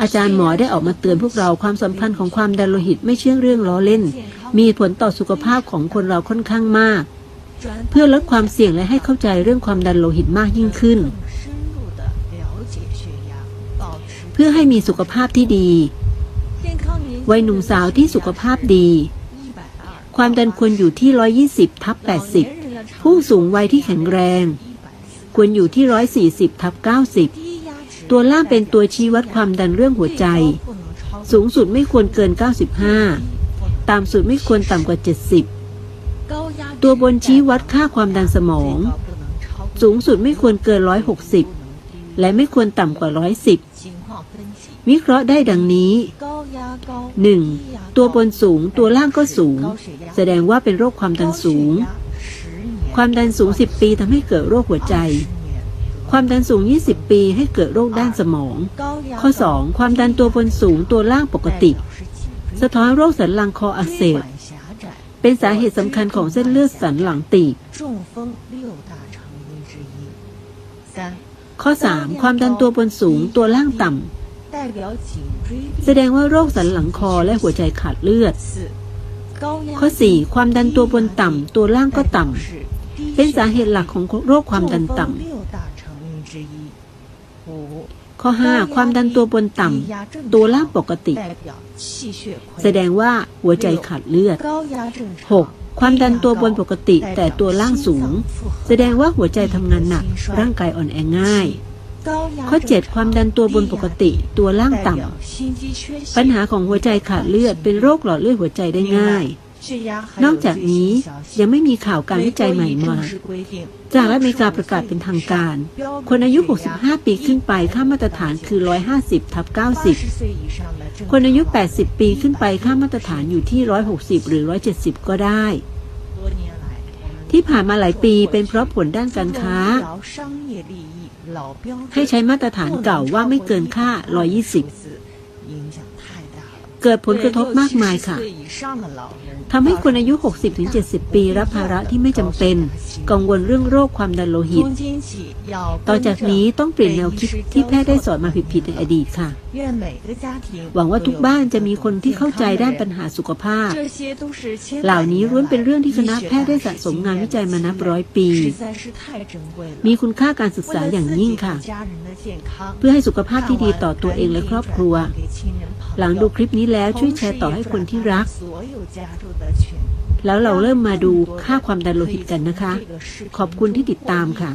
อาจารย์หมอได้ออกมาเตือนพวกเราความสัมพันธ์ของความดันโลหิตไม่เชื่อเรื่องล้อเล่น มีผลต่อสุขภาพของคนเราค่อนข้างมาก เพื่อลดความเสี่ยงและให้เข้าใจเรื่องความดันโลหิตมากยิ่งขึ้น เพื่อให้มีสุขภาพที่ดี วัยหนุ่มสาวที่สุขภาพดี ความดันควรอยู่ที่ 120 ทับ 80 ผู้สูงวัยที่แข็งแรง ควรอยู่ที่ 140 ทับ 90 ตัวล่างเป็นตัวชี้วัดความดันเรื่องหัวใจ สูงสุดไม่ควรเกิน 95 ต่ำสุดไม่ควรต่ำกว่า 70 ตัวบนชี้วัดค่าความดันสมอง สูงสุดไม่ควรเกิน 160 และไม่ควรต่ำกว่า 110 วิเคราะห์ได้ดังนี้ 1. ตัวบนสูงตัวล่างก็สูง แสดงว่าเป็นโรคความดันสูง ความดันสูง 10 ปีทำให้เกิดโรคหัวใจ ความดันสูง 20 ปีให้เกิดโรคด้านสมอง ข้อ 2. ความดันตัวบนสูงตัวล่างปกติ สะท้อนโรคสันหลังคออักเสบ เป็นสาเหตุสำคัญของเส้นเลือดสันหลังตีบข้อ 3. ความดันตัวบนสูงตัวล่างต่ำ แสดงว่าโรคสันหลังคอและหัวใจขาดเลือด ข้อ 4. ความดันตัวบนต่ำ ตัวล่างก็ต่ำ เป็นสาเหตุหลักของโรคความดันต่ำ ข้อ 5. ความดันตัวบนต่ำตัวล่างปกติ แสดงว่าหัวใจขาดเลือด 6. ความดันตัวบนปกติแต่ตัวล่างสูง แสดงว่าหัวใจทำงานหนัก ร่างกายอ่อนแอง่าย ข้อ 7 ความดันตัวบนปกติ ตัวล่างต่ำปัญหาของหัวใจขาดเลือดเป็นโรคหลอดเลือดหัวใจได้ง่าย นอกจากนี้ยังไม่มีข่าวการวิจัยใหม่มาจากอเมริกาประกาศเป็นทางการ คนอายุ 65 ปีขึ้นไปค่ามาตรฐานคือ 150 ทับ 90 คนอายุ 80 ปีขึ้นไปค่ามาตรฐานอยู่ที่ 160 หรือ 170 ก็ได้ ที่ผ่านมาหลายปีเป็นเพราะผลด้านการค้า ให้ใช้มาตรฐานเก่าว่าไม่เกินค่า 120 เกิดผลกระทบมากมายค่ะทำให้คนอายุ 60-70 ปีรับภาระที่ไม่จำเป็น กังวลเรื่องโรคความดันโลหิต ต่อจากนี้ต้องเปลี่ยนแนวคิดที่แพทย์ได้สอนมาผิดๆในอดีตค่ะ หวังว่าทุกบ้านจะมีคนที่เข้าใจด้านปัญหาสุขภาพ เหล่านี้ล้วนเป็นเรื่องที่คณะแพทย์ได้สะสมงานวิจัยมานับร้อยปี มีคุณค่าการศึกษาอย่างยิ่งค่ะ เพื่อให้สุขภาพที่ดีต่อตัวเองและครอบครัว หลังดูคลิปนี้แล้วช่วยแชร์ต่อให้คนที่รัก แล้วเราเริ่มมาดูค่าความดันโลหิตกันนะคะ ขอบคุณที่ติดตามค่ะ